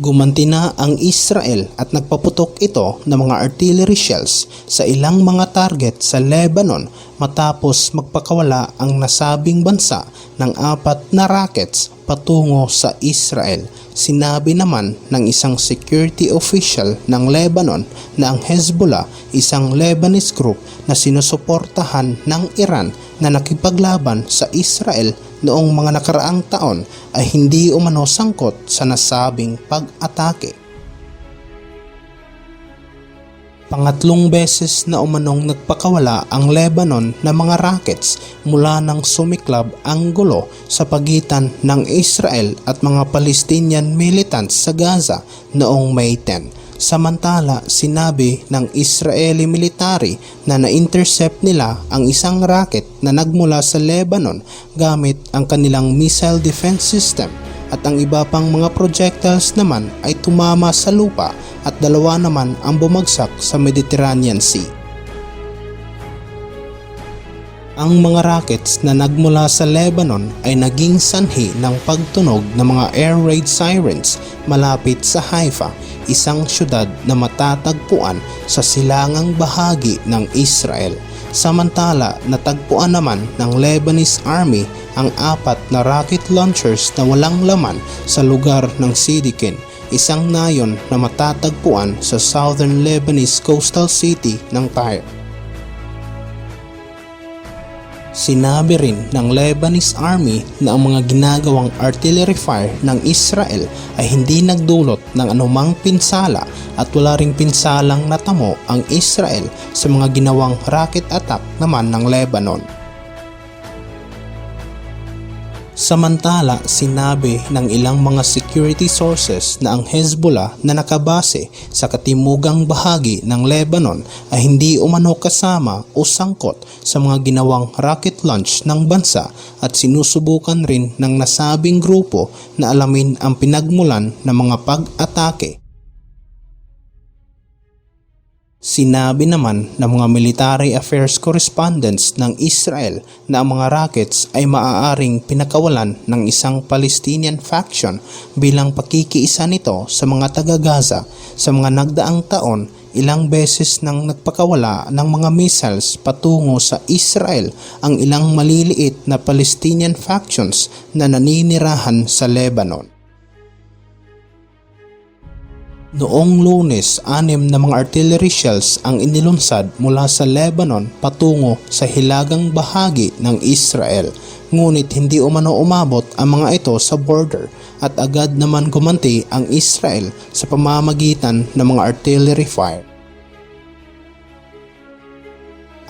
Gumanti na ang Israel at nagpaputok ito ng mga artillery shells sa ilang mga target sa Lebanon matapos magpakawala ang nasabing bansa ng apat na rockets patungo sa Israel. Sinabi naman ng isang security official ng Lebanon na ang Hezbollah, isang Lebanese group na sinusuportahan ng Iran na nakipaglaban sa Israel noong mga nakaraang taon ay hindi umano sangkot sa nasabing pag-atake. Pangatlong beses na umanong nagpakawala ang Lebanon ng mga rockets mula nang sumiklab ang gulo sa pagitan ng Israel at mga Palestinian militants sa Gaza noong May 10. Samantala, sinabi ng Israeli military na na-intercept nila ang isang rocket na nagmula sa Lebanon gamit ang kanilang missile defense system at ang iba pang mga projectiles naman ay tumama sa lupa at dalawa naman ang bumagsak sa Mediterranean Sea. Ang mga rockets na nagmula sa Lebanon ay naging sanhi ng pagtunog ng mga air raid sirens malapit sa Haifa, isang syudad na matatagpuan sa silangang bahagi ng Israel. Samantala, natagpuan naman ng Lebanese Army ang apat na rocket launchers na walang laman sa lugar ng Sidikin, isang nayon na matatagpuan sa southern Lebanese coastal city ng Tyre. Sinabi rin ng Lebanese Army na ang mga ginagawang artillery fire ng Israel ay hindi nagdulot ng anumang pinsala at wala ring pinsalang natamo ang Israel sa mga ginawang rocket attack naman ng Lebanon. Samantala, sinabi ng ilang mga security sources na ang Hezbollah na nakabase sa katimugang bahagi ng Lebanon ay hindi umano kasama o sangkot sa mga ginawang rocket launch ng bansa at sinusubukan rin ng nasabing grupo na alamin ang pinagmulan ng mga pag-atake Sinabi naman ng mga military affairs correspondents ng Israel na ang mga rockets ay maaaring pinakawalan ng isang Palestinian faction bilang pakikiisa nito sa mga taga-Gaza sa mga nagdaang taon ilang beses nang nagpakawala ng mga missiles patungo sa Israel ang ilang maliliit na Palestinian factions na naninirahan sa Lebanon. Noong lunes, anim na mga artillery shells ang inilunsad mula sa Lebanon patungo sa hilagang bahagi ng Israel. Ngunit hindi umano umabot ang mga ito sa border at agad naman gumanti ang Israel sa pamamagitan ng mga artillery fire.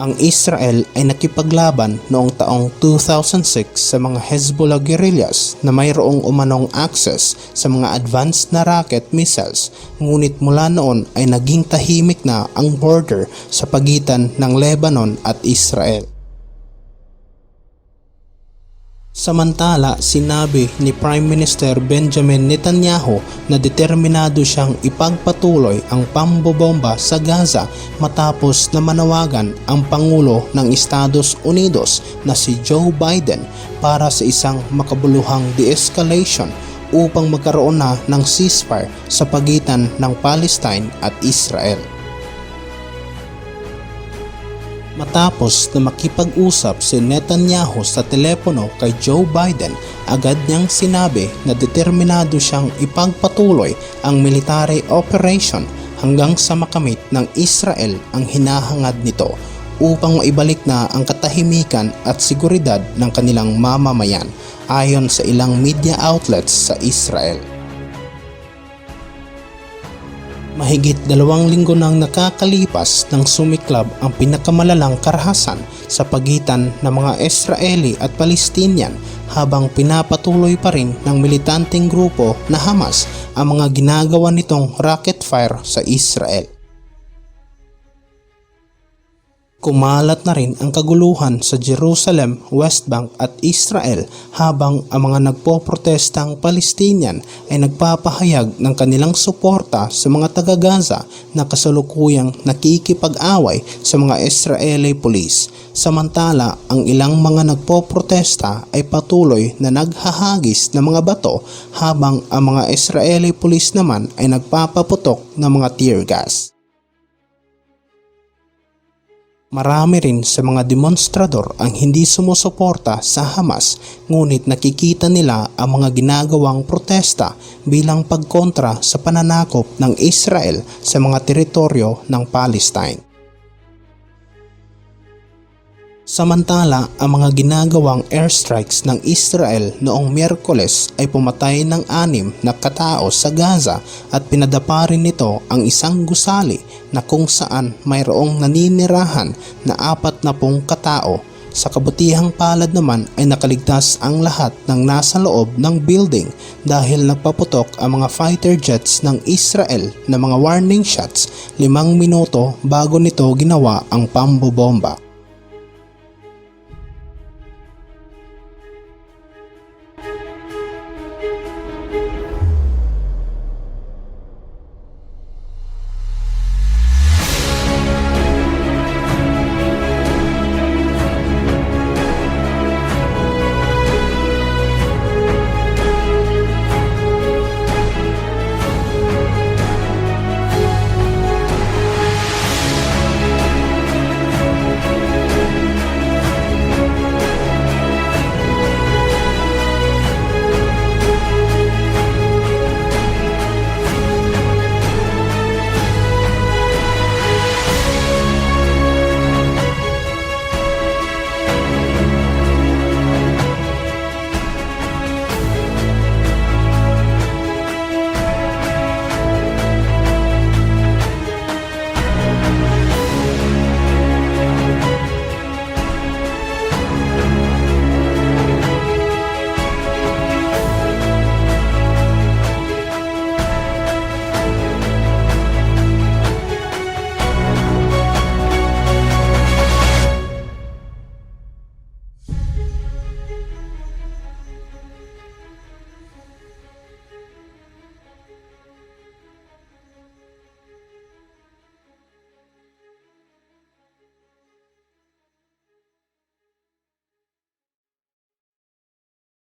Ang Israel ay nakipaglaban noong taong 2006 sa mga Hezbollah guerrillas na mayroong umanong access sa mga advanced na rocket missiles ngunit mula noon ay naging tahimik na ang border sa pagitan ng Lebanon at Israel. Samantala, sinabi ni Prime Minister Benjamin Netanyahu na determinado siyang ipagpatuloy ang pambobomba sa Gaza matapos na manawagan ang Pangulo ng Estados Unidos na si Joe Biden para sa isang makabuluhang de-escalation upang magkaroon na ng ceasefire sa pagitan ng Palestine at Israel. Matapos na makipag-usap si Netanyahu sa telepono kay Joe Biden, agad niyang sinabi na determinado siyang ipagpatuloy ang military operation hanggang sa makamit ng Israel ang hinahangad nito upang maibalik na ang katahimikan at seguridad ng kanilang mamamayan ayon sa ilang media outlets sa Israel. Mahigit dalawang linggo nang nakakalipas nang sumiklab ang pinakamalalang karahasan sa pagitan ng mga Israeli at Palestinian habang pinapatuloy pa rin ng militanteng grupo na Hamas ang mga ginagawa nitong rocket fire sa Israel. Kumalat na rin ang kaguluhan sa Jerusalem, West Bank at Israel habang ang mga nagpoprotestang Palestinian ay nagpapahayag ng kanilang suporta sa mga taga-Gaza na kasalukuyang nakikipag-away sa mga Israeli police. Samantala, ang ilang mga nagpoprotesta ay patuloy na naghahagis ng mga bato habang ang mga Israeli police naman ay nagpapaputok ng mga tear gas. Marami rin sa mga demonstrador ang hindi sumusuporta sa Hamas ngunit nakikita nila ang mga ginagawang protesta bilang pagkontra sa pananakop ng Israel sa mga teritoryo ng Palestine. Samantala, ang mga ginagawang airstrikes ng Israel noong Miyerkules ay pumatay ng anim na katao sa Gaza at pinadapa rin nito ang isang gusali na kung saan mayroong naninirahan na apat na pong katao. Sa kabutihang palad naman ay nakaligtas ang lahat ng nasa loob ng building dahil nagpaputok ang mga fighter jets ng Israel na mga warning shots limang minuto bago nito ginawa ang pambobomba.